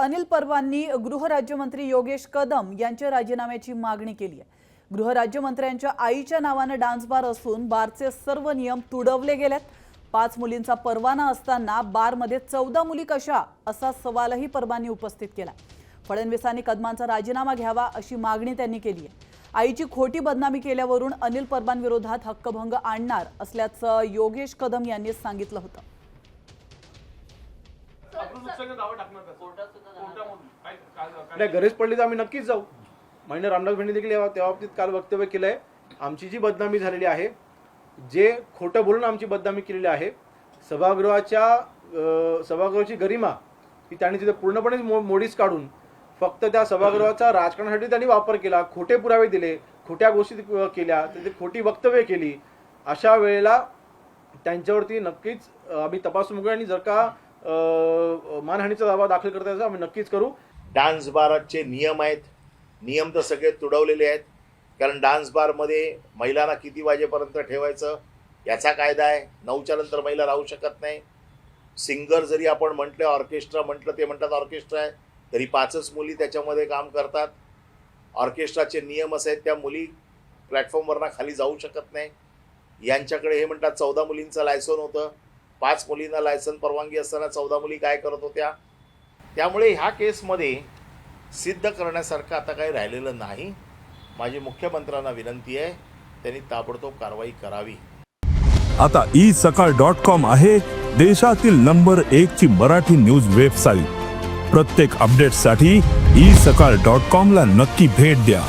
अनिल परबांनी गृहराज्यमंत्री योगेश कदम यांच्या राजीनाम्याची मागणी केली आहे. गृहराज्यमंत्र्यांच्या आईच्या नावानं डान्स बार असून बारचे सर्व नियम तुडवले गेलेत. पाच मुलींचा परवाना असताना बारमध्ये चौदा मुली कशा असा सवालही परबांनी उपस्थित केला. फडणवीसांनी कदमांचा राजीनामा घ्यावा अशी मागणी त्यांनी केली आहे. आईची खोटी बदनामी केल्यावरून अनिल परबांविरोधात हक्कभंग आणणार असल्याचं योगेश कदम यांनी सांगितलं होतं. आपण दुसऱ्याकडे दावा टाकणार का? कोर्टामधून. काय- काय- काय- नाही गरज पडली तर आम्ही नक्कीच जाऊ मान्य रामदास भेंडे देखील या त्या बाबतीत काल वक्तव्य केलं आहे आमची जी बदनामी झालेली आहे जे खोटं बोलून आमची बदनामी केलेली आहे सभागृहाच्या अं, सभागृहाची गरिमा ही त्यांनी तिथे पूर्णपणे मो मोडीस काढून फक्त त्या सभागृहाचा राजकारणासाठी त्यांनी वापर केला खोटे पुरावे दिले खोट्या गोष्टी अं, केल्या तिथे खोटी वक्तव्य केली अशा वेळेला त्यांच्यावरती नक्कीच अं, आम्ही तपासून बघू आणि जर का मानहानीचा दावा दाखल करता आम्ही नक्कीच करू. डान्स बारचे नियम आहेत. नियम तर सगळे तुडवलेले आहेत. कारण डान्स बारमध्ये महिलांना किती वाजेपर्यंत ठेवायचं याचा कायदा आहे. नऊच्या नंतर महिला राहू शकत नाही. सिंगर जरी आपण म्हटलं ऑर्केस्ट्रा म्हटलं ते म्हणतात ऑर्केस्ट्रा आहे तरी पाचच मुली त्याच्यामध्ये काम करतात. ऑर्केस्ट्राचे नियम असे आहेत त्या मुली प्लॅटफॉर्मवरनं खाली जाऊ शकत नाही. यांच्याकडे हे म्हणतात चौदा मुलींचं लायसन होतं. पाच मुलींना लायसन परवानगी असताना चौदा मुली काय करत होत्या? त्यामुळे ह्या केसमध्ये सिद्ध करण्यासारखं आता काही राहिलेलं नाही. माझी मुख्यमंत्र्यांना विनंती आहे त्यांनी ताबडतोब कारवाई करावी. आता ई सकाळ डॉट कॉम आहे देशातील नंबर एक ची मराठी न्यूज वेबसाईट प्रत्येक अपडेटसाठी ई सकाळ डॉट कॉम ला नक्की भेट द्या.